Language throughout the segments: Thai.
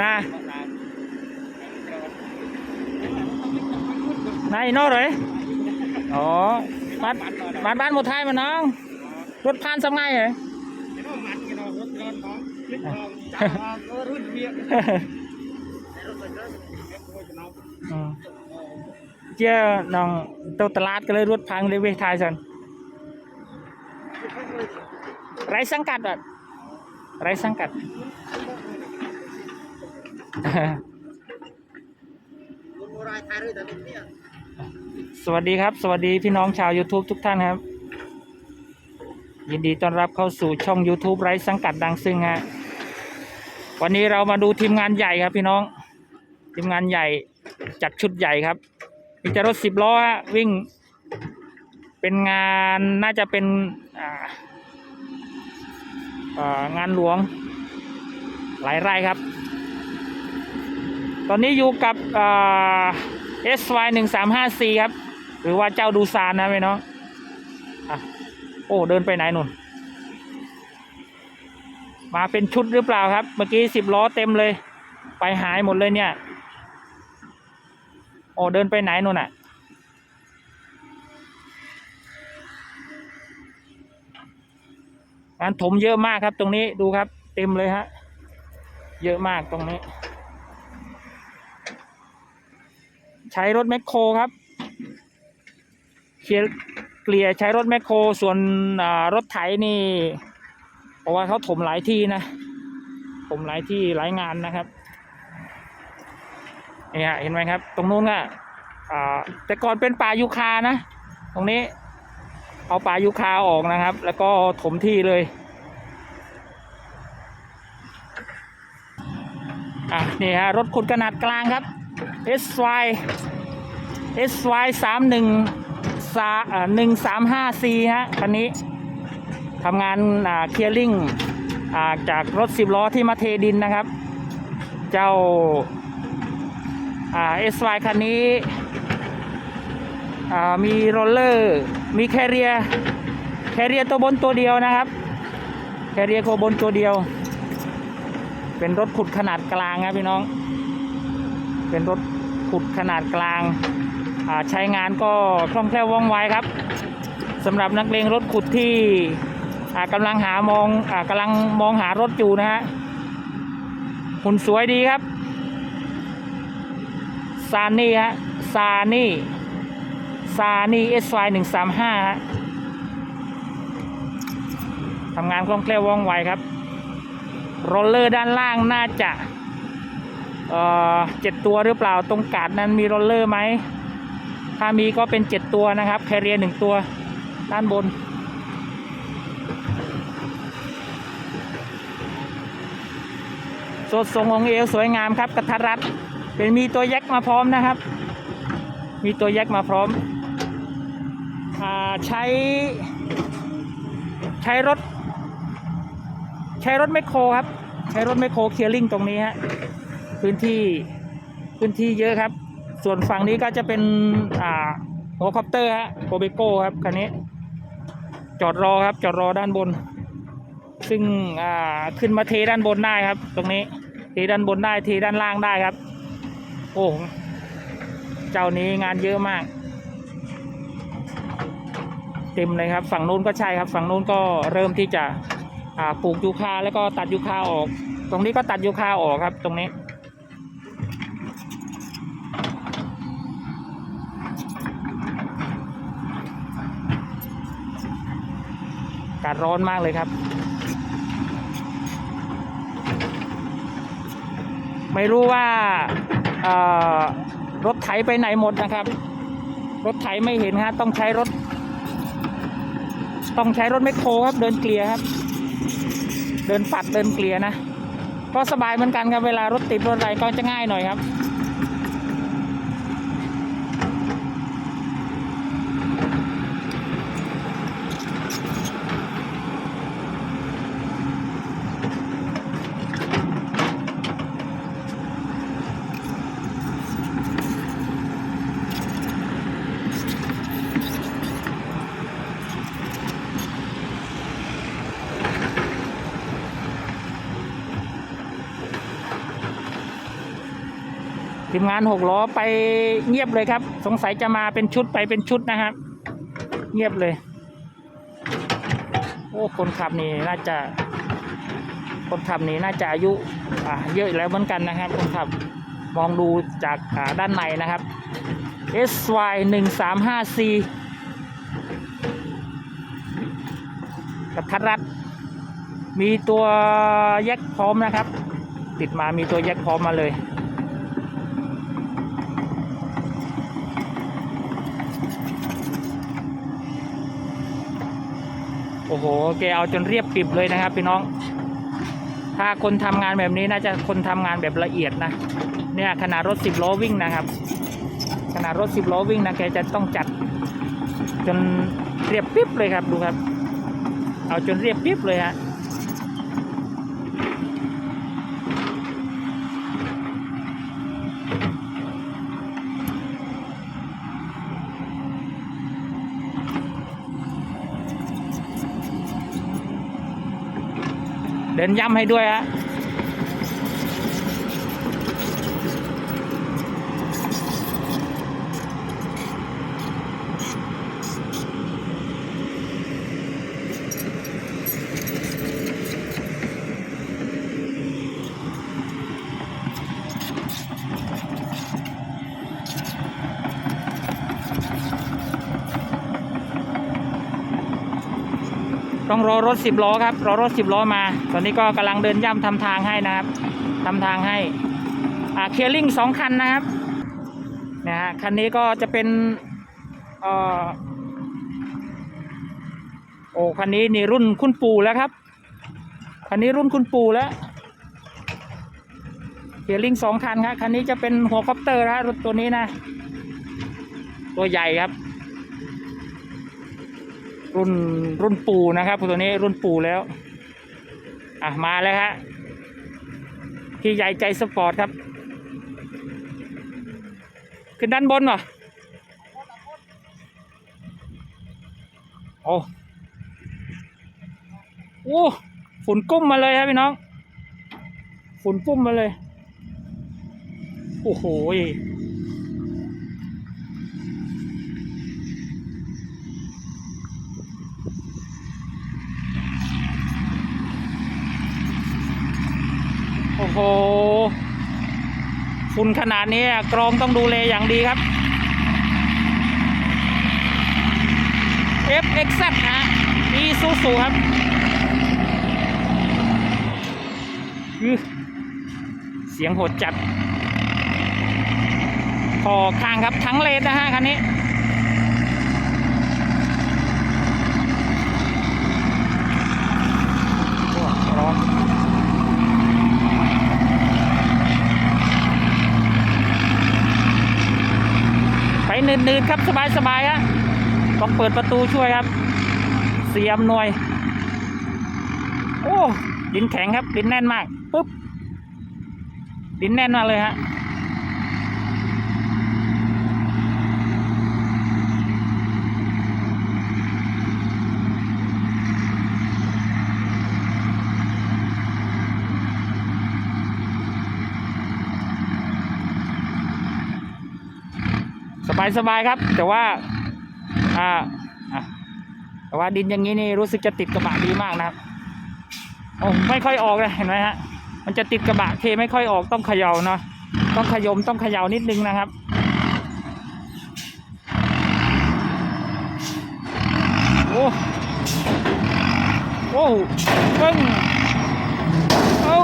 นะนายนอกเลยอ๋อบ้านบ้านบ้านหมดไทยมาน้อง รถพานสมัยเหรออืมเจ้าน้องเต้าตลาดก็เลยรถพังเลยเวทายสันไรสังกัดอะไรสังกัด สวัสดีครับ สวัสดีพี่น้องชาว YouTube ทุกท่านครับ ยินดีต้อนรับเข้าสู่ช่อง YouTube ไร้สังกัดดังซึ่งฮะวันนี้เรามาดูทีมงานใหญ่ครับพี่น้อง ทีมงานใหญ่จัดชุดใหญ่ครับมีแต่รถสิบล้อฮะวิ่ง เป็นงานน่าจะเป็นงานหลวงหลายไร่ครับ ตอนนี้อยู่กับเอ่า SY หนึ่งสามห้า C ครับ หรือว่าเจ้าดูซานนะพี่น้องอะโอ้เดินไปไหนนุ่น มาเป็นชุดหรือเปล่าครับ เมื่อกี้สิบล้อเต็มเลย ไปหายหมดเลยเนี่ย โอ้เดินไปไหนนู่นอะงานถมเยอะมากครับ ตรงนี้ดูครับ เต็มเลยฮะ เยอะมากตรงนี้ ใช้รถแมคโครครับเคลียร์เกลี่ยใช้รถแมคโครส่วนรถไถนี่เพราะว่าเขาถมหลายที่นะถมหลายที่หลายงานนะครับนี่ฮะเห็นไหมครับ ตรงนู้นอะแต่ก่อนเป็นป่ายูคานะ ตรงนี้ เอาป่ายูคาออกนะครับ แล้วก็ถมที่เลยอะนี่ฮะรถขุดขนาดกลางครับ SY SY สามหนึ่งสาหนึ่งสามห้า C ฮะคันนี้ทำงานอ่าเคลียร์ลิงอ่าจากรถสิบล้อที่มาเทดินนะครับ เจ้าอ่า SY คันนี้อ่ามีโรลเลอร์ มีแคเรียแคเรียตัวบนตัวเดียวนะครับ แคเรียตัวบนตัวเดียว เป็นรถขุดขนาดกลางครับพี่น้อง เป็นรถขุดขนาดกลางอาใช้งานก็คล่องแคล่วว่องไวครับสำหรับนักเลงรถขุดที่อากำลังหามองอากำลังมองหารถอยู่นะฮะหุ่นสวยดีครับซานี่ฮะซานี่ซานี่ SY หนึ่งสามห้าฮะทำงานคล่องแคล่วว่องไวครับโรลเลอร์ด้านล่างน่าจะ เอ่อเจ็ดตัวหรือเปล่าตรงกาดนั้นมีโรลเลอร์ไหมถ้ามีก็เป็นเจ็ดตัวนะครับแคเรียหนึ่งตัวด้านบน สดทรงองเอวสวยงามครับกระทัดรัดเป็นมีตัวแยกมาพร้อมนะครับ มีตัวแยกมาพร้อมอใช้ใช้รถ ใช้รถแมโครครับ ใช้รถแมโครเคลียร์ลิงตรงนี้ฮะ พื้นที่พื้นที่เยอะครับ ส่วนฝั่งนี้ก็จะเป็นอ่าโฮคอปเตอร์ฮะโกเบโก้ครับคันนี้ จอดรอครับ จอดรอด้านบน ซึ่งอ่าขึ้นมาเทด้านบนได้ครับ ตรงนี้เทด้านบนได้เทด้านล่างได้ครับ โอ้เจ้านี้งานเยอะมาก เต็มเลยครับ ฝั่งนู้นก็ใช่ครับ ฝั่งนู้นก็เริ่มที่จะอ่าปลูกยูคาแล้วก็ตัดยูคาออก ตรงนี้ก็ตัดยูคาออกครับ ตรงนี้ อากาศร้อนมากเลยครับ ไม่รู้ว่ารถไถไปไหนหมดนะครับ รถไถไม่เห็นฮะต้องใช้รถ ต้องใช้รถแมคโครครับ เดินเกลียครับ เดินปัดเดินเกลียนะก็สบายเหมือนกันครับเวลารถติดรถอะไรก็จะง่ายหน่อยครับ ทีมงานหกล้อไปเงียบเลยครับ สงสัยจะมาเป็นชุดไปเป็นชุดนะครับ เงียบเลย โอ้คนขับนี่น่าจะ คนขับนี่น่าจะอายุอ่าเยอะแล้วเหมือนกันนะครับ คนขับมองดูจากอ่าด้านในนะครับ SY 1 3 5 C กับทัดรัดมีตัวแยกพร้อมนะครับ ติดมามีตัวแยกพร้อมมาเลย โอ้โหแกเอาจนเรียบกริบเลยนะครับ พี่น้อง ถ้าคนทำงานแบบนี้น่าจะคนทำงานแบบละเอียดนะ เนี่ยขนาดรถสิบล้อวิ่งนะครับ ขนาดรถสิบล้อวิ่งนะแกจะต้องจัด จนเรียบปิ๊บเลยครับดูครับ เอาจนเรียบปิ๊บเลยฮะ เดินย้ำให้ด้วยฮะ ต้องรอรถสิบล้อครับ รอรถสิบล้อมา ตอนนี้ก็กำลังเดินย่ำทำทางให้นะครับทำทางให้ อ่าเคลียร์ลิงสองคันนะครับนะฮะคันนี้ก็จะเป็นเอ่อโอ้คันนี้นี่รุ่นคุณปู่แล้วครับคันนี้รุ่นคุณปู่แล้วเคียร์ลิงสองคันครับคันนี้จะเป็นหัวคอปเตอร์นะรถตัวนี้นะ ตัวใหญ่ครับ รุ่นรุ่นปูนะครับตัวนี้รุ่นปูแล้ว อะมาแล้วฮะพี่ใหญ่ใจสปอร์ตครับ ขึ้นด้านบนเหรอโอ้โอ้ฝุ่นกุ้มมาเลยครับพี่น้อง ฝุ่นปุ้มมาเลย โอ้โห หฝุ่นขนาดนี้อะกรองต้องดูแลอย่างดีครับ FXZ นะอีซูซูครับคือเสียงโหดจัดคอข้างครับทั้งเลนนะฮะคันนี้ โอ้ร้อน ไป นืดๆครับสบายๆฮะต้องเปิดประตูช่วยครับ เสียมหน่วย โอ้ดินแข็งครับดินแน่นมากปุ๊บดินแน่นมากเลยฮะ สบายครับ แต่ว่าอ่าแต่ว่าดินอย่างนี้นี่รู้สึกจะติดกระบะดีมากนะครับโอ้ไม่ค่อยออกเลยเห็นไหมฮะมันจะติดกระบะเทไม่ค่อยออกต้องเขย่าเนาะต้องขยมต้องเขย่านิดนึงนะครับโอ้โอ้ปึ้งโอ้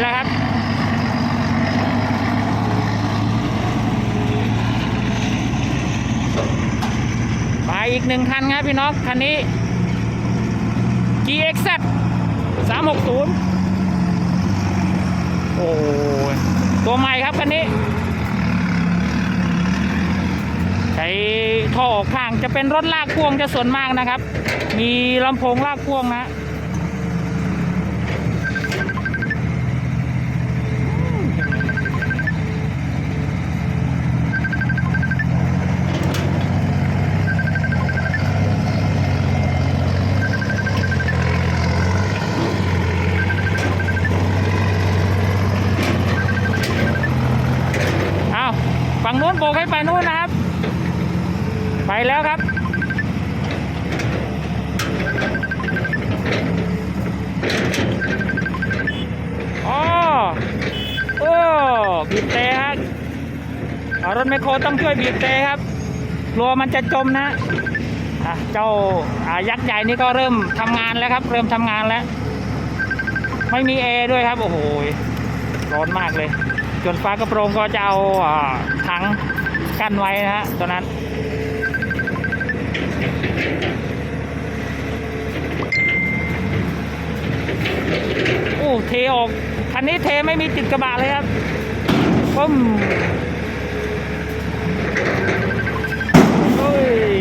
แล้วครับ ไปอีกหนึ่งคันครับพี่น้อง คันนี้ GXZ 360 โอ้ตัวใหม่ครับคันนี้ใช้ท่อออกข้างจะเป็นรถลากพ่วงจะส่วนมากนะครับ มีลำโพงลากพ่วงนะ โนู่นนะครับ ไปแล้วครับ อ๋อ โอ้บีบเตะครับอารถแมคโครต้องช่วยบีบเตะครับกลัวมันจะจมนะเจ้าายักษ์ใหญ่นี่ก็เริ่มทำงานแล้วครับ เริ่มทำงานแล้ว ไม่มีแอร์ด้วยครับ โอ้โหร้อนมากเลยส่วนฟ้ากระโปรงก็จะเอาอาถัง กั้นไว้นะฮะตัวนั้น โอ้เทออกคันนี้เทไม่มีติดกระบะเลยครับปุ้มเฮ้ย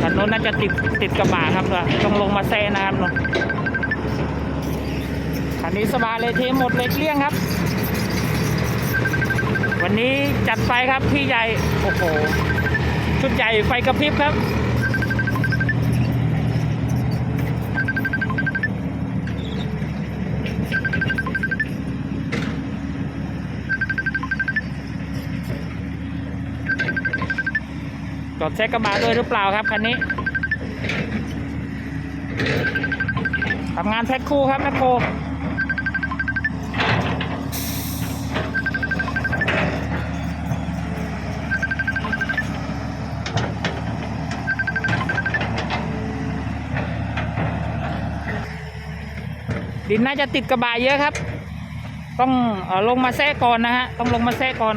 คันโน้นน่าจะติด กระบะครับต้องลงมาแซนะครับเนอะคันนี้สบายเลยเทหมดเลยเกลี้ยงครับ วันนี้จัดไฟครับพี่ใหญ่โอ้โหชุดใหญ่ไฟกระพริบครับจอดแซกกระบะด้วยหรือเปล่าครับคันนี้ ทำงานแพ็คคู่ครับแมคโครดินน่าจะติดกระบะเยอะครับ ต้องอลงมาแทะก่อนนะฮะ ต้องลงมาแทะก่อน